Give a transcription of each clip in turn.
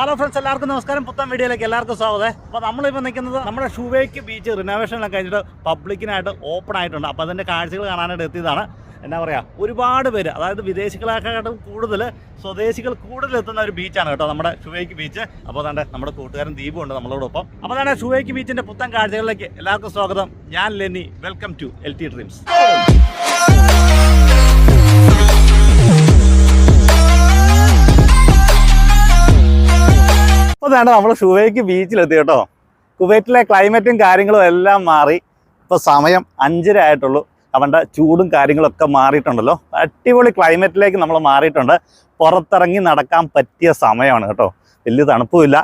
Hello friends എല്ലാവർക്കും നമസ്കാരം. പുത്തൻ വീഡിയോയിലേക്ക് എല്ലാവർക്കും സ്വാഗതം. അപ്പോൾ നമ്മളിപ്പോൾ നിൽക്കുന്നത് നമ്മുടെ ഷുവേക്ക് ബീച്ച് റിനോവേഷനൊക്കെ കഴിഞ്ഞിട്ട് പബ്ലിക്കിനായിട്ട് ഓപ്പൺ ആയിട്ടുണ്ട്. അപ്പോൾ അതിന്റെ കാഴ്ചകൾ കാണാനായിട്ട് എത്തിയതാണ്. എന്താ പറയുക ഒരുപാട് പേര് അതായത് വിദേശികളെക്കാട്ടും കൂടുതൽ സ്വദേശികൾ കൂടുതൽ എത്തുന്ന ഒരു ബീച്ചാണ് കേട്ടോ നമ്മുടെ ഷുവേക്ക് ബീച്ച് അപ്പോൾ അതാണ്ട് നമ്മുടെ കൂട്ടുകാരൻ ദീപു ഉണ്ട് നമ്മളോടൊപ്പം. അപ്പോൾ അതാണ് ഷുവേക്ക് ബീച്ചിന്റെ പുത്തൻ കാഴ്ചകളിലേക്ക് എല്ലാവർക്കും സ്വാഗതം. ഞാൻ Leni welcome to L T dreams അപ്പോൾ നമ്മൾ ഷുവൈക്ക് ബീച്ചിലെത്തി കേട്ടോ. കുവൈറ്റിലെ ക്ലൈമറ്റും കാര്യങ്ങളും എല്ലാം മാറി. ഇപ്പോൾ സമയം അഞ്ചര ആയിട്ടുള്ളൂ. അവന്റെ ചൂടും കാര്യങ്ങളൊക്കെ മാറിയിട്ടുണ്ടല്ലോ. അടിപൊളി ക്ലൈമറ്റിലേക്ക് നമ്മൾ മാറിയിട്ടുണ്ട്. പുറത്തിറങ്ങി നടക്കാൻ പറ്റിയ സമയമാണ് കേട്ടോ. വലിയ തണുപ്പുമില്ല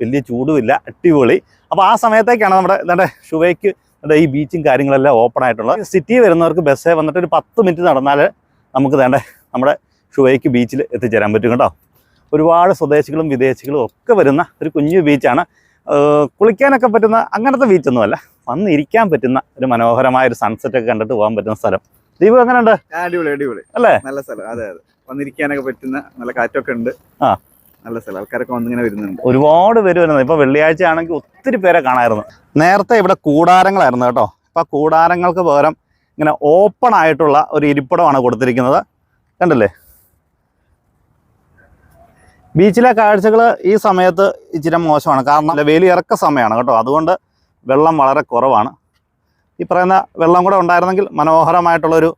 വലിയ ചൂടുമില്ല അടിപൊളി. അപ്പോൾ ആ സമയത്തേക്കാണ് നമ്മുടെ എന്താ ഷുവൈക്ക് എന്താ ഈ ബീച്ചും കാര്യങ്ങളെല്ലാം ഓപ്പൺ ആയിട്ടുള്ളത്. സിറ്റി വരുന്നവർക്ക് ബസ്സേ വന്നിട്ട് ഒരു പത്ത് മിനിറ്റ് നടന്നാൽ നമുക്ക് വേണ്ട നമ്മുടെ ഷുവൈക്ക് ബീച്ചിൽ എത്തിച്ചേരാൻ പറ്റും കേട്ടോ. ഒരുപാട് സ്വദേശികളും വിദേശികളും ഒക്കെ വരുന്ന ഒരു കുഞ്ഞു ബീച്ചാണ് കുളിക്കാനൊക്കെ പറ്റുന്ന അങ്ങനത്തെ ബീച്ചൊന്നുമല്ല വന്നിരിക്കാൻ പറ്റുന്ന ഒരു മനോഹരമായ ഒരു സൺസെറ്റ് ഒക്കെ കണ്ടിട്ട് പോകാൻ പറ്റുന്ന സ്ഥലം. ദീപു എങ്ങനെയുണ്ട്? അടിപൊളി അടിപൊളി. അല്ലേ? നല്ല സ്ഥലം. അതെ അതെ. വന്നിരിക്കാനൊക്കെ പറ്റുന്ന നല്ല കാറ്റൊക്കെ ഉണ്ട്. ആ. നല്ല സ്ഥലം. ആൾക്കാരൊക്കെ വന്നിങ്ങനെ വരുന്നുണ്ട്. ഒരുപാട് പേര് വരുന്നത് ഇപ്പൊ വെള്ളിയാഴ്ച ആണെങ്കിൽ ഒത്തിരി പേരെ കാണായിരുന്നു. നേരത്തെ ഇവിടെ കൂടാരങ്ങളായിരുന്നു കേട്ടോ. ഇപ്പൊ കൂടാരങ്ങൾക്ക് പകരം ഇങ്ങനെ ഓപ്പൺ ആയിട്ടുള്ള ഒരു ഇരിപ്പിടമാണ് കൊടുത്തിരിക്കുന്നത്. കണ്ടില്ലേ? ബീച്ചിലെ കാഴ്ചകൾ ഈ സമയത്ത് ഇച്ചിരി മോശമാണ്. കാരണം വെയിൽ ഇറക്ക സമയമാണ് കേട്ടോ. അതുകൊണ്ട് വെള്ളം വളരെ കുറവാണ്. ഈ പറയുന്ന വെള്ളം കൂടെ ഉണ്ടായിരുന്നെങ്കിൽ മനോഹരമായിട്ടുള്ളൊരു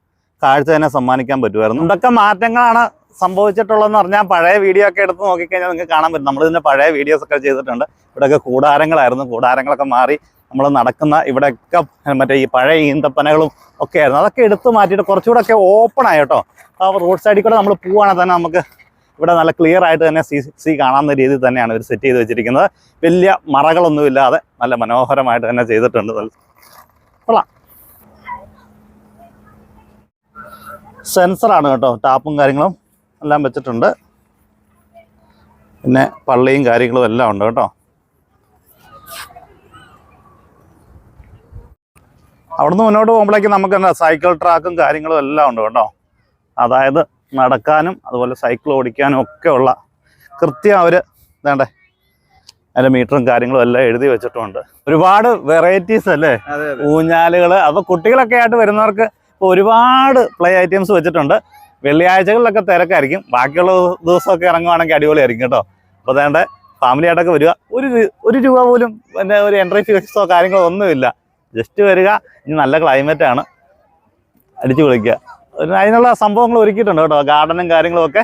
കാഴ്ച തന്നെ സമ്മാനിക്കാൻ പറ്റുമായിരുന്നു. ഇതൊക്കെ മാറ്റങ്ങളാണ് സംഭവിച്ചിട്ടുള്ളതെന്ന് പറഞ്ഞാൽ പഴയ വീഡിയോ ഒക്കെ എടുത്ത് നോക്കിക്കഴിഞ്ഞാൽ നിങ്ങൾക്ക് കാണാൻ പറ്റും. നമ്മൾ ഇതിന്റെ പഴയ വീഡിയോസ് ഒക്കെ ചെയ്തിട്ടുണ്ട്. ഇവിടെയൊക്കെ കൂടാരങ്ങളായിരുന്നു. കൂടാരങ്ങളൊക്കെ മാറി നമ്മൾ നടക്കുന്ന ഇവിടെയൊക്കെ മറ്റേ ഈ പഴയ ഈന്തപ്പനകളും ഒക്കെ ആയിരുന്നു. അതൊക്കെ എടുത്ത് മാറ്റിയിട്ട് കുറച്ചുകൂടെ ഒക്കെ ഓപ്പൺ ആയിട്ടോ ആ റോഡ് സൈഡിൽ കൂടെ നമ്മൾ പോവുകയാണെങ്കിൽ തന്നെ നമുക്ക് ഇവിടെ നല്ല ക്ലിയർ ആയിട്ട് തന്നെ സി സി കാണാവുന്ന രീതിയിൽ തന്നെയാണ് ഇവർ സെറ്റ് ചെയ്ത് വെച്ചിരിക്കുന്നത്. വലിയ മറകളൊന്നുമില്ലാതെ നല്ല മനോഹരമായിട്ട് തന്നെ ചെയ്തിട്ടുണ്ട്. കൊള്ളാം. സെൻസറാണ് കേട്ടോ. ടാപ്പും കാര്യങ്ങളും എല്ലാം വെച്ചിട്ടുണ്ട്. പിന്നെ പള്ളിയും കാര്യങ്ങളും എല്ലാം ഉണ്ട് കേട്ടോ. അവിടുന്ന് മുന്നോട്ട് പോകുമ്പോഴേക്കും നമുക്ക് എന്താ സൈക്കിൾ ട്രാക്കും കാര്യങ്ങളും എല്ലാം ഉണ്ട് കേട്ടോ. അതായത് നടക്കാനും അതുപോലെ സൈക്കിൾ ഓടിക്കാനും ഒക്കെ ഉള്ള കൃത്യം അവർ വേണ്ടേ അതിന്റെ മീറ്ററും കാര്യങ്ങളും എല്ലാം എഴുതി വെച്ചിട്ടുണ്ട്. ഒരുപാട് വെറൈറ്റീസ് അല്ലേ? ഊഞ്ഞാലുകൾ അപ്പോൾ കുട്ടികളൊക്കെ ആയിട്ട് വരുന്നവർക്ക് ഇപ്പോൾ ഒരുപാട് പ്ലേ ഐറ്റംസ് വെച്ചിട്ടുണ്ട്. വെള്ളിയാഴ്ചകളിലൊക്കെ തിരക്കായിരിക്കും. ബാക്കിയുള്ള ദിവസമൊക്കെ ഇറങ്ങുവാണെങ്കിൽ അടിപൊളിയായിരിക്കും കേട്ടോ. അപ്പോൾ അതേണ്ട ഫാമിലി ആയിട്ടൊക്കെ വരിക. ഒരു ഒരു രൂപ പോലും എന്റെ ഒരു എൻട്രി ഫീസോ കാര്യങ്ങളോ ഒന്നുമില്ല. ജസ്റ്റ് വരിക. ഇനി നല്ല ക്ലൈമറ്റാണ് ആണ്. അടിച്ചു വിളിക്കുക അതിനുള്ള സംഭവങ്ങൾ ഒരുക്കിയിട്ടുണ്ട് കേട്ടോ. ഗാർഡനും കാര്യങ്ങളും ഒക്കെ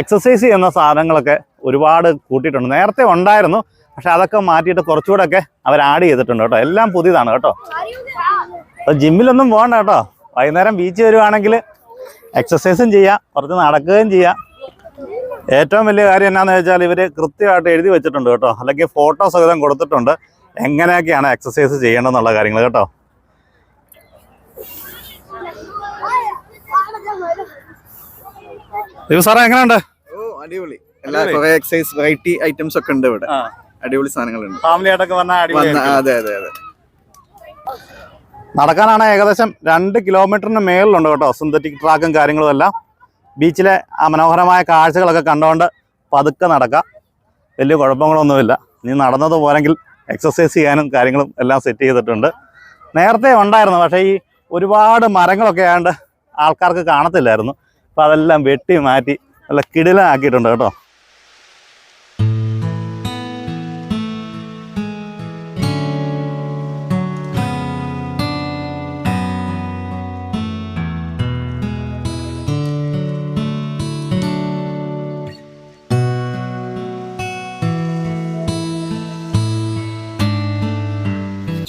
എക്സസൈസ് ചെയ്യുന്ന സാധനങ്ങളൊക്കെ ഒരുപാട് കൂട്ടിയിട്ടുണ്ട്. നേരത്തെ ഉണ്ടായിരുന്നു. പക്ഷെ അതൊക്കെ മാറ്റിയിട്ട് കുറച്ചുകൂടെ ഒക്കെ അവർ ആഡ് ചെയ്തിട്ടുണ്ട് കേട്ടോ. എല്ലാം പുതിയതാണ് കേട്ടോ. അപ്പൊ ജിമ്മിലൊന്നും പോകണ്ട കേട്ടോ. വൈകുന്നേരം ബീച്ച് വരുവാണെങ്കിൽ എക്സസൈസും ചെയ്യാം. കുറച്ച് നടക്കുകയും ചെയ്യാം. ഏറ്റവും വലിയ കാര്യം എന്നാന്ന് വെച്ചാൽ ഇവർ കൃത്യമായിട്ട് എഴുതി വെച്ചിട്ടുണ്ട് കേട്ടോ. അല്ലെങ്കിൽ ഫോട്ടോ സഹിതം കൊടുത്തിട്ടുണ്ട്. എങ്ങനെയൊക്കെയാണ് എക്സസൈസ് ചെയ്യേണ്ടതെന്നുള്ള കാര്യങ്ങൾ കേട്ടോ. സാറേ എങ്ങനെയുണ്ട്? ഓ അടിപൊളി. എല്ലാ കുറെ എക്സസൈസ് വെറൈറ്റി ഐറ്റംസ് ഒക്കെ ഉണ്ട് ഇവിടെ. അടിപൊളി സാധനങ്ങളുണ്ട്. ഫാമിലി ആയിട്ടൊക്കെ വന്ന അതെ അതെ നടക്കാനാണ് ഏകദേശം രണ്ട് കിലോമീറ്ററിന് മേളിലുണ്ട് കേട്ടോ. സിന്തറ്റിക് ട്രാക്കും കാര്യങ്ങളും എല്ലാം. ബീച്ചിലെ ആ മനോഹരമായ കാഴ്ചകളൊക്കെ കണ്ടുകൊണ്ട് പതുക്കെ നടക്കാം. വലിയ കുഴപ്പങ്ങളൊന്നുമില്ല. നീ നടന്നത് പോരെങ്കിൽ എക്സസൈസ് ചെയ്യാനും കാര്യങ്ങളും എല്ലാം സെറ്റ് ചെയ്തിട്ടുണ്ട്. നേരത്തെ ഉണ്ടായിരുന്നു. പക്ഷേ ഈ ഒരുപാട് മരങ്ങളൊക്കെ ആയതുകൊണ്ട് ആൾക്കാർക്ക് കാണത്തില്ലായിരുന്നു. അപ്പോൾ അതെല്ലാം വെട്ടി മാറ്റി നല്ല കിടിലാക്കിയിട്ടുണ്ട് കേട്ടോ.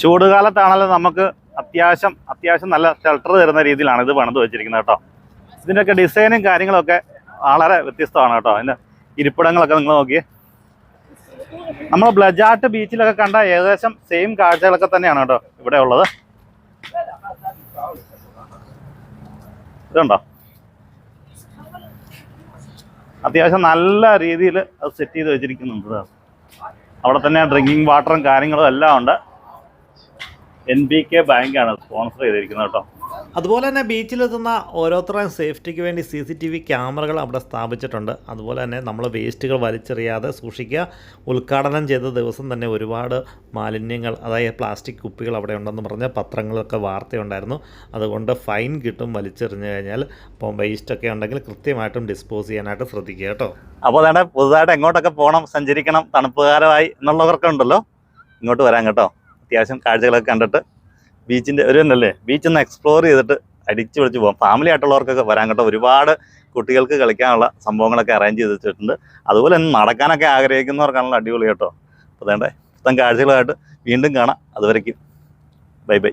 ചൂടുകാലത്താണല്ലോ നമുക്ക് അത്യാവശ്യം അത്യാവശ്യം നല്ല ഷെൽട്ടർ തരുന്ന രീതിയിലാണ് ഇത് പണിത് വെച്ചിരിക്കുന്നത് കേട്ടോ. ഇതിന്റെയൊക്കെ ഡിസൈനും കാര്യങ്ങളൊക്കെ വളരെ വ്യത്യസ്തമാണ് കേട്ടോ. അതിന്റെ ഇരിപ്പിടങ്ങളൊക്കെ നിങ്ങൾ നോക്കിയേ. നമ്മൾ ബ്ലജാട്ട് ബീച്ചിലൊക്കെ കണ്ട ഏകദേശം സെയിം കാഴ്ചകളൊക്കെ തന്നെയാണ് കേട്ടോ ഇവിടെ ഉള്ളത്. ഇതുണ്ടോ? അത്യാവശ്യം നല്ല രീതിയിൽ അത് സെറ്റ് ചെയ്ത് വെച്ചിരിക്കുന്നുണ്ട് അവിടെ തന്നെ ഡ്രിങ്കിങ് വാട്ടറും കാര്യങ്ങളും എല്ലാം ഉണ്ട്. എൻ ബി കെ ബാങ്കാണ് സ്പോൺസർ ചെയ്തിരിക്കുന്നത് കേട്ടോ. അതുപോലെ തന്നെ ബീച്ചിലെത്തുന്ന ഓരോരുത്തരുടെയും സേഫ്റ്റിക്ക് വേണ്ടി സി സി ടി വി ക്യാമറകൾ അവിടെ സ്ഥാപിച്ചിട്ടുണ്ട്. അതുപോലെ തന്നെ നമ്മൾ വേസ്റ്റുകൾ വലിച്ചെറിയാതെ സൂക്ഷിക്കുക. ഉദ്ഘാടനം ചെയ്ത ദിവസം തന്നെ ഒരുപാട് മാലിന്യങ്ങൾ അതായത് പ്ലാസ്റ്റിക് കുപ്പികൾ അവിടെ ഉണ്ടെന്ന് പറഞ്ഞ് പത്രങ്ങളൊക്കെ വാർത്തയുണ്ടായിരുന്നു. അതുകൊണ്ട് ഫൈൻ കിട്ടും വലിച്ചെറിഞ്ഞു കഴിഞ്ഞാൽ. അപ്പം വേസ്റ്റൊക്കെ ഉണ്ടെങ്കിൽ കൃത്യമായിട്ടും ഡിസ്പോസ് ചെയ്യാനായിട്ട് ശ്രദ്ധിക്കുക കേട്ടോ. അപ്പോൾ അതാണ് പുതുതായിട്ട് എങ്ങോട്ടൊക്കെ പോകണം സഞ്ചരിക്കണം തണുപ്പുകാലമായി എന്നുള്ളവർക്കുണ്ടല്ലോ. ഇങ്ങോട്ട് വരാം കേട്ടോ. അത്യാവശ്യം കാഴ്ചകളൊക്കെ കണ്ടിട്ട്. ബീച്ചിന്റെ ഒരു ഉണ്ടല്ലേ ബീച്ച് ഒന്ന് എക്സ്പ്ലോർ ചെയ്തിട്ട് അടിച്ചു പിടിച്ച് പോകാം ഫാമിലി ആയിട്ടുള്ളവർക്കൊക്കെ വരാൻ കേട്ടോ. ഒരുപാട് കുട്ടികൾക്ക് കളിക്കാനുള്ള സംഭവങ്ങളൊക്കെ അറേഞ്ച് ചെയ്ത് വെച്ചിട്ടുണ്ട്. അതുപോലെ തന്നെ നടക്കാനൊക്കെ ആഗ്രഹിക്കുന്നവർക്കാണല്ലോ അടിപൊളി കേട്ടോ. അപ്പോൾ വേണ്ടേ പുത്തൻ കാഴ്ചകളായിട്ട് വീണ്ടും കാണാം. അതുവരയ്ക്കും ബൈ ബൈ.